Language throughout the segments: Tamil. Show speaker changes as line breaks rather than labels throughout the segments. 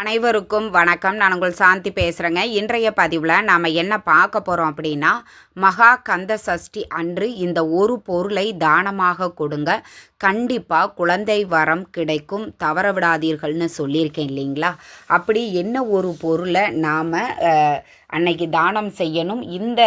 அனைவருக்கும் வணக்கம். நான் உங்கள் சாந்தி பேசுகிறேங்க இன்றைய பதிவில் நாம் என்ன பார்க்க போகிறோம் அப்படின்னா மகா கந்த சஷ்டி அன்று இந்த ஒரு பொருளை தானமாக கொடுங்க. கண்டிப்பாக குழந்தை வரம் கிடைக்கும். தவற விடாதீர்கள்னு சொல்லியிருக்கேன் இல்லைங்களா? அப்படி என்ன ஒரு பொருளை நாம் அன்னைக்கு தானம் செய்யணும்? இந்த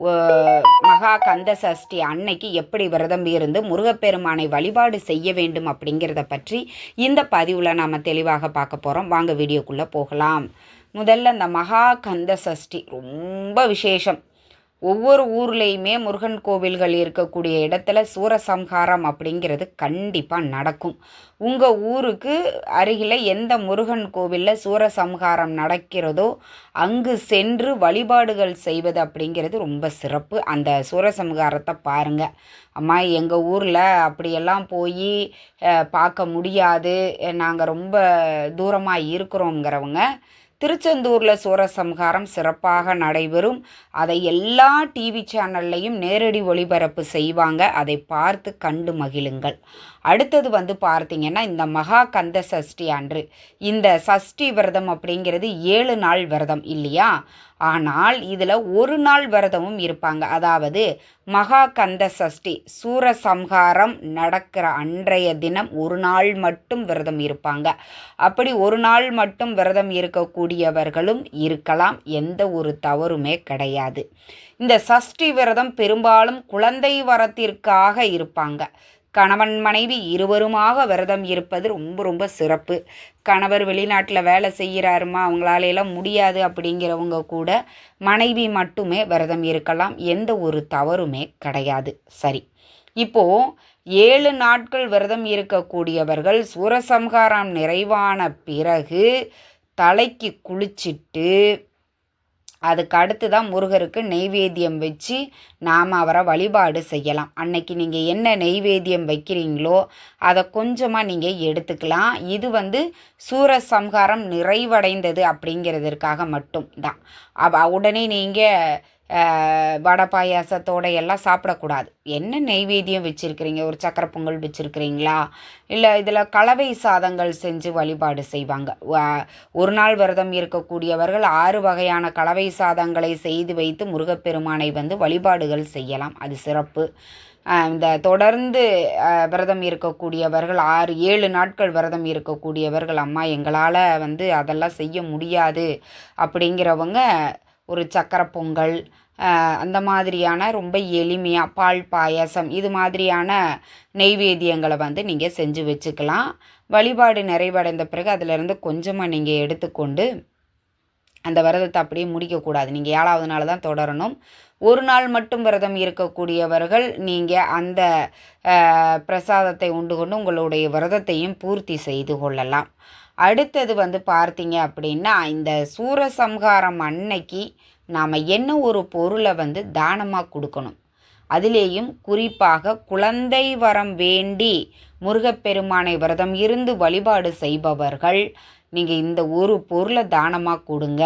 மகா கந்த சஷ்டி அன்னைக்கு எப்படி விரதம் இருந்து முருகப்பெருமானை வழிபாடு செய்ய வேண்டும் அப்படிங்கிறத பற்றி இந்த பதிவில் நாம் தெளிவாக பார்க்க போகிறோம் வாங்க வீடியோக்குள்ளே போகலாம். முதல்ல இந்த மகா கந்த சஷ்டி ரொம்ப விசேஷம். ஒவ்வொரு ஊர்லேயுமே முருகன் கோவில்கள் இருக்கக்கூடிய இடத்துல சூரசம்ஹாரம் அப்படிங்கிறது கண்டிப்பாக நடக்கும். உங்கள் ஊருக்கு அருகில் எந்த முருகன் கோவிலில் சூரசம்ஹாரம் நடக்கிறதோ அங்கு சென்று வழிபாடுகள் செய்வது அப்படிங்கிறது ரொம்ப சிறப்பு. அந்த சூரசம்ஹாரத்தை பாருங்கள் அம்மா எங்கள் ஊரில் அப்படியெல்லாம் போய் பார்க்க முடியாது. நாங்கள் ரொம்ப தூரமாக இருக்கிறோங்கிறவங்க திருச்செந்தூரில் சூரசம்ஹாரம் சிறப்பாக நடைபெறும். அதை எல்லா டிவி சேனல்லையும் நேரடி ஒளிபரப்பு செய்வாங்க. அதை பார்த்து கண்டு மகிழுங்கள். அடுத்தது வந்து பார்த்தீங்கன்னா இந்த மகா கந்த சஷ்டி அன்று. இந்த சஷ்டி விரதம் அப்படிங்கிறது ஏழு நாள் விரதம் இல்லையா? ஆனால் இதில் ஒரு நாள் விரதமும் இருப்பாங்க. அதாவது மகா கந்த சஷ்டி சூரசம்ஹாரம் நடக்கிற அன்றைய தினம் ஒரு நாள் மட்டும் விரதம் இருப்பாங்க. அப்படி ஒரு நாள் மட்டும் விரதம் இருக்கக்கூடியவர்களும் இருக்கலாம். எந்த ஒரு தவறுமே கிடையாது. இந்த சஷ்டி விரதம் பெரும்பாலும் குழந்தை வரத்திற்காக இருப்பாங்க. கணவன் மனைவி இருவருமாக விரதம் இருப்பது ரொம்ப ரொம்ப சிறப்பு. கணவர் வெளிநாட்டில் வேலை செய்கிறாருமா அவங்களால எல்லாம் முடியாது அப்படிங்கிறவங்க கூட மனைவி மட்டுமே விரதம் இருக்கலாம். எந்த ஒரு தவறுமே கிடையாது. சரி. இப்போ ஏழு நாட்கள் விரதம் இருக்கக்கூடியவர்கள் சூரசம்ஹாரம் நிறைவான பிறகு தலைக்கு குளிச்சிட்டு அதுக்கு அடுத்து தான் முருகருக்கு நெய்வேத்தியம் வச்சு நாம் அவரை வழிபாடு செய்யலாம். அன்னைக்கு நீங்கள் என்ன நெய்வேத்தியம் வைக்கிறீங்களோ அதை கொஞ்சமாக நீங்கள் எடுத்துக்கலாம். இது வந்து சூர சம்ஹாரம் நிறைவடைந்தது அப்படிங்கிறதுக்காக மட்டும் தான் உடனே நீங்கள் வடை பாயாசத்தோட எல்லாம் சாப்பிடக்கூடாது. என்ன நெய்வேத்தியம் வச்சுருக்கிறீங்க? ஒரு சக்கரை பொங்கல் வச்சுருக்கிறீங்களா? இல்லை இதில் கலவை சாதங்கள் செஞ்சு வழிபாடு செய்வாங்க. ஒரு நாள் விரதம் இருக்கக்கூடியவர்கள் ஆறு வகையான கலவை சாதங்களை செய்து வைத்து முருகப்பெருமானை வந்து வழிபாடுகள் செய்யலாம். அது சிறப்பு. இந்த தொடர்ந்து விரதம் இருக்கக்கூடியவர்கள் ஆறு ஏழு நாட்கள் விரதம் இருக்கக்கூடியவர்கள் அம்மா எங்களால் வந்து அதெல்லாம் செய்ய முடியாது அப்படிங்கிறவங்க ஒரு சக்கரை பொங்கல் அந்த மாதிரியான ரொம்ப எளிமையாக பால் பாயாசம் இது மாதிரியான நெய்வேத்தியங்களை வந்து நீங்கள் செஞ்சு வச்சுக்கலாம். வழிபாடு நிறைவடைந்த பிறகு அதிலிருந்து கொஞ்சமாக நீங்கள் எடுத்துக்கொண்டு அந்த விரதத்தை அப்படியே முடிக்கக்கூடாது. நீங்கள் ஏழாவது நாள் தான் தொடரணும். ஒரு நாள் மட்டும் விரதம் இருக்கக்கூடியவர்கள் நீங்கள் அந்த பிரசாதத்தை உண்டு கொண்டு உங்களுடைய விரதத்தையும் பூர்த்தி செய்து கொள்ளலாம். அடுத்தது வந்து பார்த்தீங்க அப்படின்னா இந்த சூரசம்ஹாரம் அன்னைக்கு நாம் என்ன ஒரு பொருளை வந்து தானமாக கொடுக்கணும்? அதிலேயும் குறிப்பாக குழந்தை வரம் வேண்டி முருகப்பெருமானை விரதம் இருந்து வழிபாடு செய்பவர்கள் நீங்கள் இந்த ஒரு பொருளை தானமாக கொடுங்க.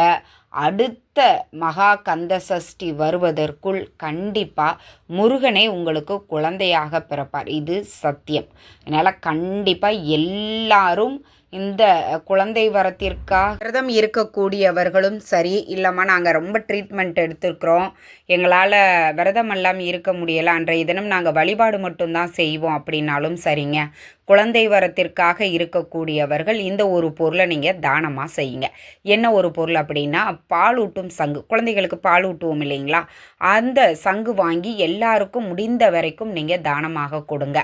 அடுத்த மகா கந்த சஷ்டி வருவதற்குள் கண்டிப்பாக முருகனே உங்களுக்கு குழந்தையாக பிறப்பார். இது சத்தியம். அதனால் கண்டிப்பாக எல்லாரும் இந்த குழந்தை வரத்திற்காக விரதம் இருக்கக்கூடியவர்களும் சரி இல்லைம்மா நாங்கள் ரொம்ப ட்ரீட்மெண்ட் எடுத்துருக்குறோம். எங்களால் விரதம் எல்லாம் இருக்க முடியலை. அன்றைய தினம் நாங்கள் வழிபாடு மட்டும்தான் செய்வோம் அப்படின்னாலும் சரிங்க. குழந்தை வரத்திற்காக இருக்கக்கூடியவர்கள் இந்த ஒரு பொருளை நீங்கள் தானமாக செய்யுங்க. என்ன ஒரு பொருள் அப்படின்னா பாலூட்டும் சங்கு. குழந்தைகளுக்கு பால் ஊட்டுவோம் இல்லைங்களா? அந்த சங்கு வாங்கி எல்லாருக்கும் முடிந்த வரைக்கும் நீங்கள் தானமாக கொடுங்க.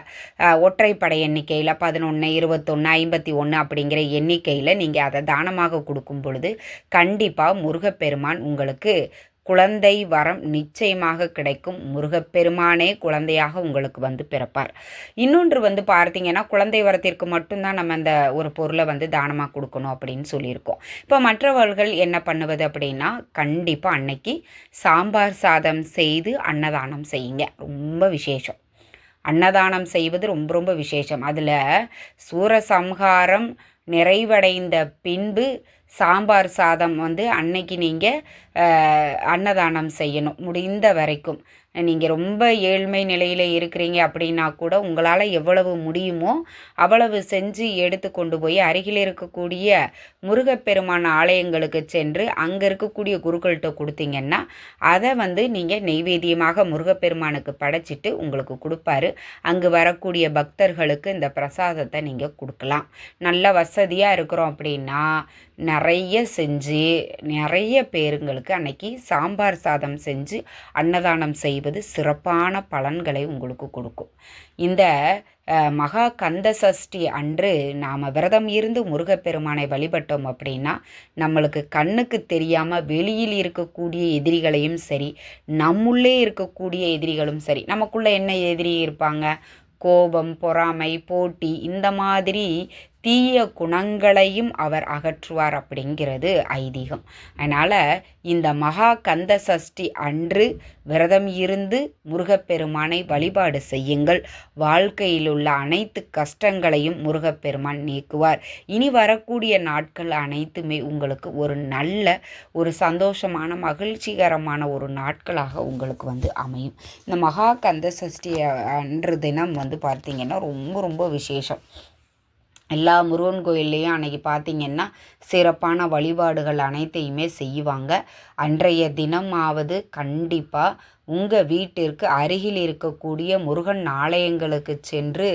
ஒற்றைப்படை எண்ணிக்கையில் பதினொன்று இருபத்தொன்று ஐம்பத்தி ஒன்று அப்படிங்கிற எண்ணிக்கையில் நீங்கள் அதை தானமாக கொடுக்கும் பொழுது கண்டிப்பாக முருகப்பெருமான் உங்களுக்கு குழந்தை வரம் நிச்சயமாக கிடைக்கும். முருகப்பெருமானே குழந்தையாக உங்களுக்கு வந்து பிறப்பார். இன்னொன்று வந்து பார்த்தீங்கன்னா குழந்தை வரத்திற்கு மட்டும்தான் நம்ம அந்த ஒரு பொருளை வந்து தானமாக கொடுக்கணும் அப்படின்னு சொல்லியிருக்கோம். இப்போ மற்றவர்கள் என்ன பண்ணுவது அப்படின்னா கண்டிப்பாக அன்னைக்கு சாம்பார் சாதம் செய்து அன்னதானம் செய்யுங்க. ரொம்ப விசேஷம். அன்னதானம் செய்வது ரொம்ப ரொம்ப விசேஷம். அதில் சூரசம்ஹாரம் நிறைவடைந்த பின்பு சாம்பார் சாதம் வந்து அன்னைக்கு நீங்கள் அன்னதானம் செய்யணும் முடிந்த வரைக்கும். நீங்கள் ரொம்ப ஏழ்மை நிலையில் இருக்கிறீங்க அப்படின்னா கூட உங்களால் எவ்வளவு முடியுமோ அவ்வளவு செஞ்சு எடுத்து கொண்டு போய் அருகில் இருக்கக்கூடிய முருகப்பெருமான ஆலயங்களுக்கு சென்று அங்கே இருக்கக்கூடிய குருக்கள்கிட்ட கொடுத்தீங்கன்னா அதை வந்து நீங்கள் நெய்வேத்தியமாக முருகப்பெருமானுக்கு படைச்சிட்டு உங்களுக்கு கொடுப்பாரு. அங்கு வரக்கூடிய பக்தர்களுக்கு இந்த பிரசாதத்தை நீங்கள் கொடுக்கலாம். நல்ல வசதியாக இருக்கிறோம் அப்படின்னா நிறைய செஞ்சு நிறைய பேருங்களுக்கு அன்னைக்கு சாம்பார் சாதம் செஞ்சு அன்னதானம் செய்வது சிறப்பான பலன்களை உங்களுக்கு கொடுக்கும். இந்த மகா கந்த சஷ்டி அன்று நாம் விரதம் இருந்து முருகப்பெருமானை வழிபட்டோம் அப்படின்னா நம்மளுக்கு கண்ணுக்கு தெரியாமல் வெளியில் இருக்கக்கூடிய எதிரிகளையும் சரி நம்முள்ளே இருக்கக்கூடிய எதிரிகளும் சரி நமக்குள்ளே என்ன எதிரி இருப்பாங்க? கோபம் பொறாமை போட்டி இந்த மாதிரி தீய குணங்களையும் அவர் அகற்றுவார் அப்படிங்கிறது ஐதீகம். அதனால் இந்த மகா கந்த சஷ்டி அன்று விரதம் இருந்து முருகப்பெருமானை வழிபாடு செய்யுங்கள். வாழ்க்கையில் உள்ள அனைத்து கஷ்டங்களையும் முருகப்பெருமான் நீக்குவார். இனி வரக்கூடிய நாட்கள் அனைத்துமே உங்களுக்கு ஒரு நல்ல ஒரு சந்தோஷமான மகிழ்ச்சிகரமான ஒரு நாட்களாக உங்களுக்கு வந்து அமையும். இந்த மகா கந்த சஷ்டி அன்று தினம் வந்து பார்த்திங்கன்னா ரொம்ப ரொம்ப விசேஷம். எல்லா முருகன் கோயில்லையும் அன்றைக்கி பார்த்திங்கன்னா சிறப்பான வழிபாடுகள் அனைத்தையுமே செய்வாங்க. அன்றைய தினமாவது கண்டிப்பாக உங்கள் வீட்டிற்கு அருகில் இருக்கக்கூடிய முருகன் ஆலயங்களுக்கு சென்று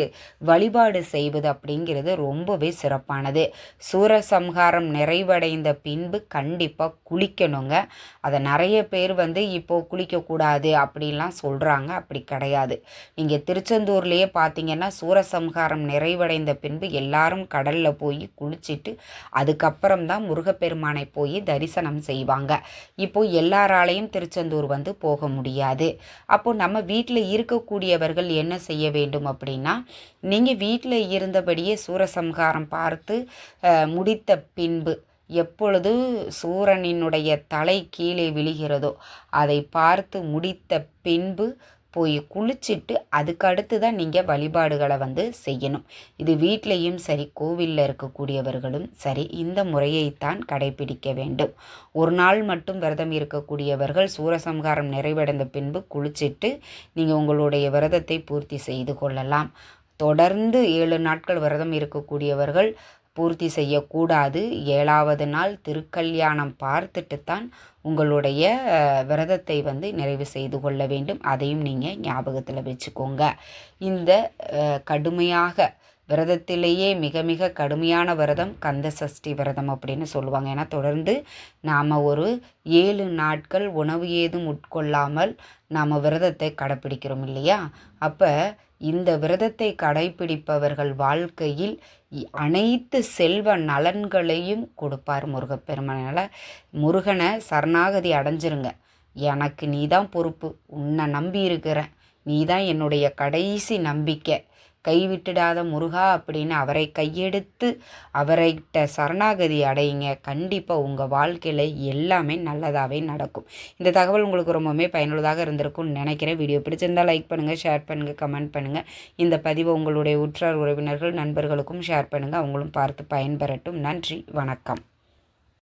வழிபாடு செய்வது அப்படிங்கிறது ரொம்பவே சிறப்பானது. சூரசம்ஹாரம் நிறைவடைந்த பின்பு கண்டிப்பாக குளிக்கணுங்க. அதை நிறைய பேர் வந்து இப்போது குளிக்கக்கூடாது அப்படின்லாம் சொல்கிறாங்க அப்படி கிடையாது. நீங்கள் திருச்செந்தூர்லேயே பார்த்தீங்கன்னா சூரசம்ஹாரம் நிறைவடைந்த பின்பு எல்லாரும் கடலில் போய் குளிச்சுட்டு அதுக்கப்புறம் தான் முருகப்பெருமானை போய் தரிசனம் செய்வாங்க. இப்போது எல்லாராலையும் திருச்செந்தூர் வந்து போக முடியாது. முடியாது. அப்போது நம்ம வீட்டில் இருக்கக்கூடியவர்கள் என்ன செய்ய வேண்டும் அப்படின்னா நீங்கள் வீட்டில் இருந்தபடியே சூரசம்ஹாரம் பார்த்து முடித்த பின்பு எப்பொழுது சூரனினுடைய தலை கீழே விழுகிறதோ அதை பார்த்து முடித்த பின்பு போய் குளிச்சுட்டு அதுக்கு அடுத்து தான் நீங்கள் வழிபாடுகளை வந்து செய்யணும். இது வீட்லேயும் சரி கோவிலில் இருக்கக்கூடியவர்களும் சரி இந்த முறையைத்தான் கடைபிடிக்க வேண்டும். ஒரு நாள் மட்டும் விரதம் இருக்கக்கூடியவர்கள் சூரசம்ஹாரம் நிறைவடைந்த பின்பு குளிச்சுட்டு நீங்கள் உங்களுடைய விரதத்தை பூர்த்தி செய்து கொள்ளலாம். தொடர்ந்து ஏழு நாட்கள் விரதம் இருக்கக்கூடியவர்கள் பூர்த்தி செய்யக்கூடாது. ஏழாவது நாள் திருக்கல்யாணம் பார்த்துட்டு தான் உங்களுடைய விரதத்தை வந்து நிறைவு செய்து கொள்ள வேண்டும். அதையும் நீங்கள் ஞாபகத்தில் வச்சுக்கோங்க. இந்த கடுமையாக விரதத்திலேயே மிக மிக கடுமையான விரதம் கந்த சஷ்டி விரதம் அப்படின்னு சொல்லுவாங்க. ஏன்னா தொடர்ந்து நாம் ஒரு ஏழு நாட்கள் உணவு ஏதும் உட்கொள்ளாமல் நாம் விரதத்தை கடைப்பிடிக்கிறோம் இல்லையா? அப்போ இந்த விரதத்தை கடைப்பிடிப்பவர்கள் வாழ்க்கையில் அனைத்து செல்வ நலன்களையும் கொடுப்பார் முருகப்பெருமானால் முருகனை சரணாகதி அடைஞ்சிருங்க. எனக்கு நீ தான் பொறுப்பு. உன்னை நம்பி இருக்கிறேன். நீ தான் என்னுடைய கடைசி நம்பிக்கை. கைவிட்டுடாத முருகா அப்படின்னு அவரை கையெடுத்து அவரைகிட்ட சரணாகதி அடையுங்க. கண்டிப்பாக உங்கள் வாழ்க்கையில் எல்லாமே நல்லதாகவே நடக்கும். இந்த தகவல் உங்களுக்கு ரொம்பவுமே பயனுள்ளதாக இருந்திருக்கும்னு நினைக்கிறேன். வீடியோ பிடிச்சிருந்தால் லைக் பண்ணுங்கள் ஷேர் பண்ணுங்கள் கமெண்ட் பண்ணுங்கள் இந்த பதிவை உங்களுடைய உற்றார் உறவினர்கள் நண்பர்களுக்கும் ஷேர் பண்ணுங்கள் அவங்களும் பார்த்து பயன்பெறட்டும். நன்றி வணக்கம்.